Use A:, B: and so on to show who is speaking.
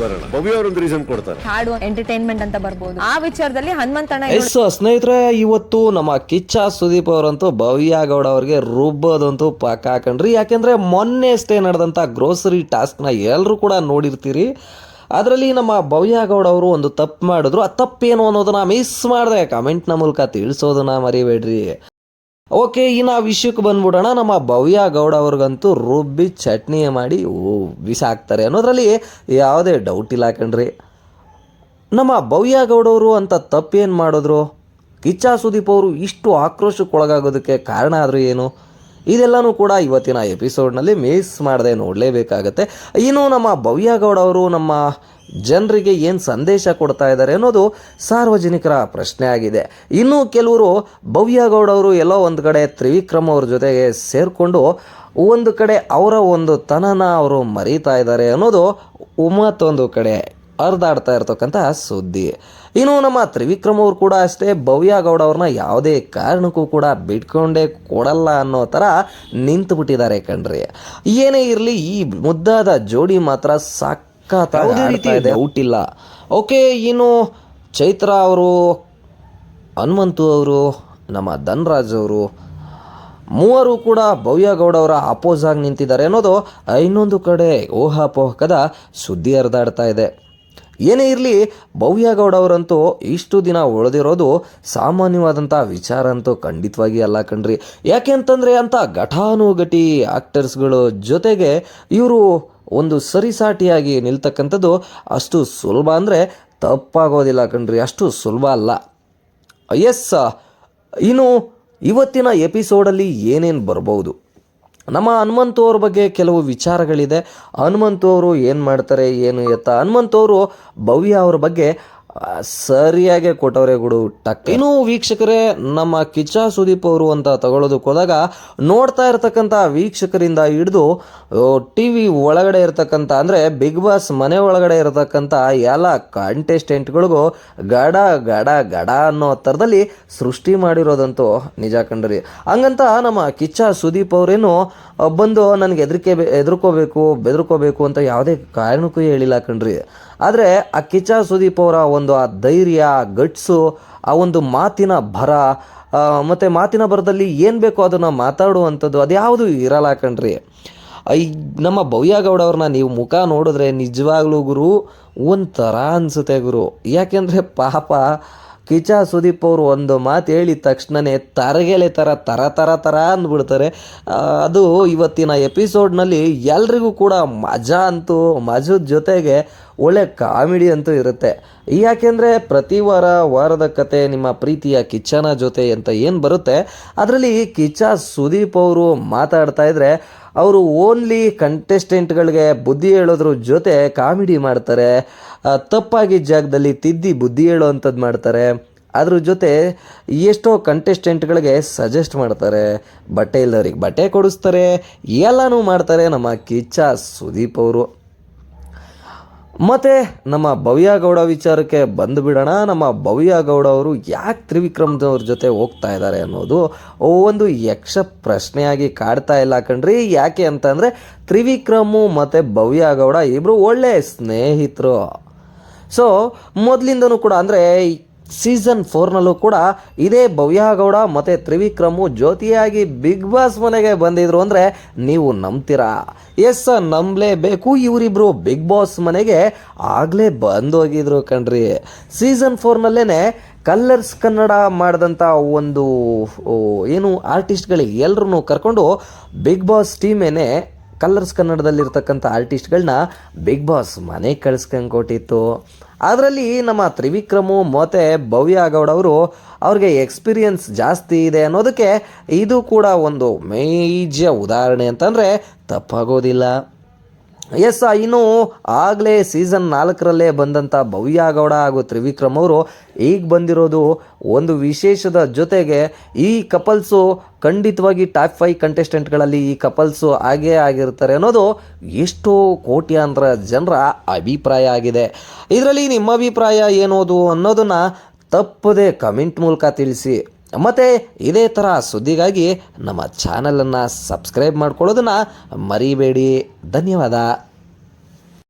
A: ಬರೋಣ. ಭವ್ಯ ಅವರೊಂದು ರೀಸನ್ ಕೊಡ್ತಾರೆ.
B: ಹಾಡು ಎಂಟರ್ಟೈನ್ಮೆಂಟ್ ಅಂತ ಬರ್ಬೋದು. ಆ ವಿಚಾರದಲ್ಲಿ ಹನುಮಂತಣ್ಣ
C: ಎಸ್ ಸ್ನೇಹಿತರೆ ಇವತ್ತು ನಮ್ಮ ಕಿಚ್ಚ ಸುದೀಪ್ ಅವರಂತೂ ಭವ್ಯ ಗೌಡ ಅವ್ರಿಗೆ ರುಬ್ಬೋದಂತೂ ಪಕ್ಕ ಹಾಕಣ್ರಿ ಯಾಕೆಂದ್ರೆ ಮೊನ್ನೆ ಅಷ್ಟೇ ನಡೆದಂತ ಗ್ರೋಸರಿ ನ ಎಲ್ಲರೂ ಕೂಡ ನೋಡಿರ್ತೀರಿ. ಅದರಲ್ಲಿ ನಮ್ಮ ಭವ್ಯ ಗೌಡ ಅವರು ಒಂದು ತಪ್ಪು ಮಾಡಿದ್ರು. ಆ ತಪ್ಪೇನು ಅನ್ನೋದನ್ನ ಮಿಸ್ ಮಾಡಿದೆ. ನ ಮೂಲಕ ತಿಳಿಸೋದನ್ನ ಮರಿಬೇಡ್ರಿ. ಓಕೆ ಇನ್ನು ಆ ವಿಷಯಕ್ಕೆ ಬಂದ್ಬಿಡೋಣ. ನಮ್ಮ ಭವ್ಯ ಗೌಡ ಅವ್ರಿಗಂತೂ ರುಬ್ಬಿ ಚಟ್ನಿ ಮಾಡಿ ಬಿಸಾಕ್ತಾರೆ ಅನ್ನೋದ್ರಲ್ಲಿ ಯಾವುದೇ ಡೌಟ್ ಇಲ್ಲ ಕಣ್ರಿ. ನಮ್ಮ ಭವ್ಯ ಗೌಡವರು ಅಂತ ತಪ್ಪೇನು ಮಾಡಿದ್ರು? ಕಿಚ್ಚಾ ಸುದೀಪ್ ಅವರು ಇಷ್ಟು ಆಕ್ರೋಶಕ್ಕೊಳಗಾಗೋದಕ್ಕೆ ಕಾರಣ ಆದರೂ ಏನು? ಇದೆಲ್ಲನೂ ಕೂಡ ಇವತ್ತಿನ ಎಪಿಸೋಡ್ನಲ್ಲಿ ಮಿಸ್ ಮಾಡದೆ ನೋಡಲೇಬೇಕಾಗತ್ತೆ. ಇನ್ನು ನಮ್ಮ ಭವ್ಯ ಗೌಡ ಅವರು ನಮ್ಮ ಜನರಿಗೆ ಏನು ಸಂದೇಶ ಕೊಡ್ತಾ ಇದ್ದಾರೆ ಅನ್ನೋದು ಸಾರ್ವಜನಿಕರ ಪ್ರಶ್ನೆ ಆಗಿದೆ. ಇನ್ನು ಕೆಲವರು ಭವ್ಯಗೌಡ ಅವರು ಎಲ್ಲೋ ಒಂದು ಕಡೆ ತ್ರಿವಿಕ್ರಮ್ ಅವ್ರ ಜೊತೆಗೆ ಸೇರಿಕೊಂಡು ಒಂದು ಕಡೆ ಅವರ ಒಂದು ತನನ ಅವರು ಮರೀತಾ ಇದ್ದಾರೆ ಅನ್ನೋದು ಮತ್ತೊಂದು ಕಡೆ ಹರಿದಾಡ್ತಾ ಇರ್ತಕ್ಕಂಥ ಸುದ್ದಿ. ಇನ್ನು ನಮ್ಮ ತ್ರಿವಿಕ್ರಮ್ ಅವರು ಕೂಡ ಅಷ್ಟೇ ಭವ್ಯ ಗೌಡ ಅವ್ರನ್ನ ಯಾವುದೇ ಕಾರಣಕ್ಕೂ ಕೂಡ ಬಿಟ್ಕೊಂಡೇ ಕೊಡಲ್ಲ ಅನ್ನೋ ಥರ ನಿಂತು ಬಿಟ್ಟಿದ್ದಾರೆ ಕಣ್ರಿ. ಏನೇ ಇರಲಿ ಈ ಮುದ್ದಾದ ಜೋಡಿ ಮಾತ್ರ ಸಖತ್ ಡೌಟ್ ಇಲ್ಲ. ಓಕೆ ಇನ್ನು ಚೈತ್ರ ಅವರು ಹನುಮಂತು ಅವರು ನಮ್ಮ ಧನ್ರಾಜ್ ಅವರು ಮೂವರು ಕೂಡ ಭವ್ಯ ಗೌಡ ಅವರ ಅಪೋಸ್ ಆಗಿ ನಿಂತಿದ್ದಾರೆ ಅನ್ನೋದು ಇನ್ನೊಂದು ಕಡೆ ಊಹಾಪೋಹಕದ ಸುದ್ದಿ ಹರಿದಾಡ್ತಾ ಇದೆ. ಏನೇ ಇರಲಿ ಭವ್ಯ ಗೌಡ ಅವರಂತೂ ಇಷ್ಟು ದಿನ ಉಳಿದಿರೋದು ಸಾಮಾನ್ಯವಾದಂಥ ವಿಚಾರ ಅಂತೂ ಖಂಡಿತವಾಗಿ ಅಲ್ಲ ಕಣ್ರಿ. ಯಾಕೆ ಅಂತಂದರೆ ಅಂಥ ಘಟಾನುಘಟಿ ಆಕ್ಟರ್ಸ್ಗಳು ಜೊತೆಗೆ ಇವರು ಒಂದು ಸರಿಸಾಟಿಯಾಗಿ ನಿಲ್ತಕ್ಕಂಥದ್ದು ಅಷ್ಟು ಸುಲಭ ಅಂದರೆ ತಪ್ಪಾಗೋದಿಲ್ಲ ಕಣ್ರಿ, ಅಷ್ಟು ಸುಲಭ ಅಲ್ಲ. ಎಸ್, ಇನ್ನು ಇವತ್ತಿನ ಎಪಿಸೋಡಲ್ಲಿ ಏನೇನು ಬರ್ಬೋದು? ನಮ್ಮ ಹನುಮಂತು ಅವ್ರ ಬಗ್ಗೆ ಕೆಲವು ವಿಚಾರಗಳಿದೆ. ಹನುಮಂತು ಅವರು ಏನು ಮಾಡ್ತಾರೆ, ಏನು ಎತ್ತ? ಹನುಮಂತು ಅವರು ಭವ್ಯ ಅವ್ರ ಬಗ್ಗೆ ಸರಿಯಾಗಿ ಕೊಟ್ಟವ್ರೆ ಗುಡು ಟಕ್. ಇನ್ನು ವೀಕ್ಷಕರೇ, ನಮ್ಮ ಕಿಚ್ಚ ಸುದೀಪ್ ಅವರು ಅಂತ ತಗೊಳ್ಳೋದಕ್ಕೆ ಹೋದಾಗ ನೋಡ್ತಾ ಇರ್ತಕ್ಕಂಥ ವೀಕ್ಷಕರಿಂದ ಹಿಡಿದು ಟಿ ವಿ ಒಳಗಡೆ ಇರತಕ್ಕಂಥ, ಅಂದರೆ ಬಿಗ್ ಬಾಸ್ ಮನೆ ಒಳಗಡೆ ಇರತಕ್ಕಂಥ ಎಲ್ಲ ಕಾಂಟೆಸ್ಟೆಂಟ್ಗಳಿಗೂ ಗಡ ಗಡ ಗಡ ಅನ್ನೋ ಥರದಲ್ಲಿ ಸೃಷ್ಟಿ ಮಾಡಿರೋದಂತೂ ನಿಜ ಕಂಡ್ರಿ. ಹಂಗಂತ ನಮ್ಮ ಕಿಚ್ಚ ಸುದೀಪ್ ಅವರೇನು, ಬಂದು ನನಗೆ ಹೆದರಿಕೆ ಎದುರ್ಕೋಬೇಕು ಬೆದರ್ಕೋಬೇಕು ಅಂತ ಯಾವುದೇ ಕಾರಣಕ್ಕೂ ಹೇಳಿಲ್ಲ ಕಣ್ರಿ ಆದರೆ ಆ ಕಿಚ್ಚ ಸುದೀಪ್ ಅವರ ಒಂದು ಆ ಧೈರ್ಯ ಗಟ್ಸು, ಆ ಒಂದು ಮಾತಿನ ಭರ ಮತ್ತು ಮಾತಿನ ಭರದಲ್ಲಿ ಏನು ಬೇಕೋ ಅದನ್ನು ಮಾತಾಡುವಂಥದ್ದು ಅದ್ಯಾವುದು ಇರಲ್ಲ ಕಣ್ರಿ. ಈ ನಮ್ಮ ಭವ್ಯ ಗೌಡ ಅವ್ರನ್ನ ನೀವು ಮುಖ ನೋಡಿದ್ರೆ ನಿಜವಾಗ್ಲೂ ಗುರು, ಒಂಥರ ಅನಿಸುತ್ತೆ ಗುರು. ಯಾಕೆಂದರೆ ಪಾಪ ಕಿಚ ಸುದೀಪ್ ಅವರು ಒಂದು ಮಾತು ಹೇಳಿದ ತಕ್ಷಣವೇ ತರಗೆಲೆ ಥರ ತರ ತರ ಥರ ಅಂದ್ಬಿಡ್ತಾರೆ. ಅದು ಇವತ್ತಿನ ಎಪಿಸೋಡ್ನಲ್ಲಿ ಎಲ್ರಿಗೂ ಕೂಡ ಮಜಾ ಅಂತೂ, ಮಜದ ಜೊತೆಗೆ ಒಳ್ಳೆ ಕಾಮಿಡಿ ಅಂತೂ ಇರುತ್ತೆ. ಯಾಕೆಂದರೆ ಪ್ರತಿ ವಾರ, ವಾರದ ಕತೆ ನಿಮ್ಮ ಪ್ರೀತಿಯ ಕಿಚ್ಚನ ಜೊತೆ ಅಂತ ಏನು ಬರುತ್ತೆ? ಅದರಲ್ಲಿ ಕಿಚ್ಚ ಸುದೀಪ್ ಅವರು ಮಾತಾಡ್ತಾ ಇದ್ರೆ ಅವರು ಓನ್ಲಿ ಕಂಟೆಸ್ಟೆಂಟ್ಗಳಿಗೆ ಬುದ್ಧಿ ಹೇಳೋದ್ರ ಜೊತೆ ಕಾಮಿಡಿ ಮಾಡ್ತಾರೆ. ತಪ್ಪಾಗಿ ಜಾಗದಲ್ಲಿ ತಿದ್ದಿ ಬುದ್ಧಿ ಹೇಳೋವಂಥದ್ದು ಮಾಡ್ತಾರೆ. ಅದ್ರ ಜೊತೆ ಎಷ್ಟೋ ಕಂಟೆಸ್ಟೆಂಟ್ಗಳಿಗೆ ಸಜೆಸ್ಟ್ ಮಾಡ್ತಾರೆ. ಬಟ್ಟೆ ಇಲ್ಲದವ್ರಿಗೆ ಬಟ್ಟೆ ಕೊಡಿಸ್ತಾರೆ. ಎಲ್ಲನೂ ಮಾಡ್ತಾರೆ ನಮ್ಮ ಕಿಚ್ಚ ಸುದೀಪ್ ಅವರು. ಮತ್ತು ನಮ್ಮ ಭವ್ಯ ಗೌಡ ವಿಚಾರಕ್ಕೆ ಬಂದುಬಿಡೋಣ ನಮ್ಮ ಭವ್ಯ ಗೌಡ ಅವರು ಯಾಕೆ ತ್ರಿವಿಕ್ರಮ್ದವ್ರ ಜೊತೆ ಹೋಗ್ತಾ ಇದ್ದಾರೆ ಅನ್ನೋದು ಒಂದು ಯಕ್ಷ ಪ್ರಶ್ನೆಯಾಗಿ ಕಾಡ್ತಾ ಇಲ್ಲ ಕಣ್ರಿ. ಯಾಕೆ ಅಂತಂದರೆ ತ್ರಿವಿಕ್ರಮು ಮತ್ತು ಭವ್ಯ ಗೌಡ ಇಬ್ಬರು ಒಳ್ಳೆಯ ಸ್ನೇಹಿತರು. ಸೊ ಮೊದಲಿಂದನೂ ಕೂಡ ಅಂದರೆ ಸೀಸನ್ ಫೋರ್ನಲ್ಲೂ ಕೂಡ ಇದೇ ಭವ್ಯ ಗೌಡ ಮತ್ತು ತ್ರಿವಿಕ್ರಮು ಜ್ಯೋತಿಯಾಗಿ ಬಿಗ್ ಬಾಸ್ ಮನೆಗೆ ಬಂದಿದ್ರು ಅಂದರೆ ನೀವು ನಂಬ್ತೀರಾ? ಎಸ್ ನಂಬಲೇಬೇಕು. ಇವರಿಬ್ಬರು ಬಿಗ್ ಬಾಸ್ ಮನೆಗೆ ಆಗಲೇ ಬಂದೋಗಿದ್ರು ಕಣ್ರಿ. ಸೀಸನ್ ಫೋರ್ನಲ್ಲೇ ಕಲ್ಲರ್ಸ್ ಕನ್ನಡ ಮಾಡಿದಂಥ ಒಂದು ಏನು ಆರ್ಟಿಸ್ಟ್ಗಳಿಗೆ ಎಲ್ಲರೂ ಕರ್ಕೊಂಡು ಬಿಗ್ ಬಾಸ್ ಟೀಮೇನೆ ಕಲರ್ಸ್ ಕನ್ನಡದಲ್ಲಿರ್ತಕ್ಕಂಥ ಆರ್ಟಿಸ್ಟ್ಗಳನ್ನ ಬಿಗ್ ಬಾಸ್ ಮನೆಗೆ ಕಳಿಸ್ಕೊಂಡು ಕೊಟ್ಟಿತ್ತು. ಅದರಲ್ಲಿ ನಮ್ಮ ತ್ರಿವಿಕ್ರಮು ಮೋತೆ ಭವ್ಯ ಗೌಡ ಅವರು ಅವ್ರಿಗೆ ಎಕ್ಸ್ಪೀರಿಯನ್ಸ್ ಜಾಸ್ತಿ ಇದೆ ಅನ್ನೋದಕ್ಕೆ ಇದು ಕೂಡ ಒಂದು ಮೇಜ ಉದಾಹರಣೆ ಅಂತಂದರೆ ತಪ್ಪಾಗೋದಿಲ್ಲ. ಎಸ್ ಇನ್ನು ಆಗಲೇ ಸೀಸನ್ ನಾಲ್ಕರಲ್ಲೇ ಬಂದಂಥ ಭವ್ಯಾಗೌಡ ಹಾಗೂ ತ್ರಿವಿಕ್ರಮ್ ಅವರು ಈಗ ಬಂದಿರೋದು ಒಂದು ವಿಶೇಷದ ಜೊತೆಗೆ ಈ ಕಪಲ್ಸು ಖಂಡಿತವಾಗಿ ಟಾಪ್ ಫೈವ್ ಕಂಟೆಸ್ಟೆಂಟ್ಗಳಲ್ಲಿ ಈ ಕಪಲ್ಸು ಹಾಗೇ ಆಗಿರ್ತಾರೆ ಅನ್ನೋದು ಎಷ್ಟೋ ಕೋಟ್ಯಾಂತರ ಜನರ ಅಭಿಪ್ರಾಯ ಆಗಿದೆ. ಇದರಲ್ಲಿ ನಿಮ್ಮ ಅಭಿಪ್ರಾಯ ಏನೋದು ಅನ್ನೋದನ್ನು ತಪ್ಪದೆ ಕಮೆಂಟ್ ಮೂಲಕ ತಿಳಿಸಿ. ಮತ್ತು ಇದೇ ಥರ ಸುದ್ದಿಗಾಗಿ ನಮ್ಮ ಚಾನಲನ್ನು ಸಬ್ಸ್ಕ್ರೈಬ್ ಮಾಡ್ಕೊಳ್ಳೋದನ್ನು ಮರಿಬೇಡಿ. ಧನ್ಯವಾದ.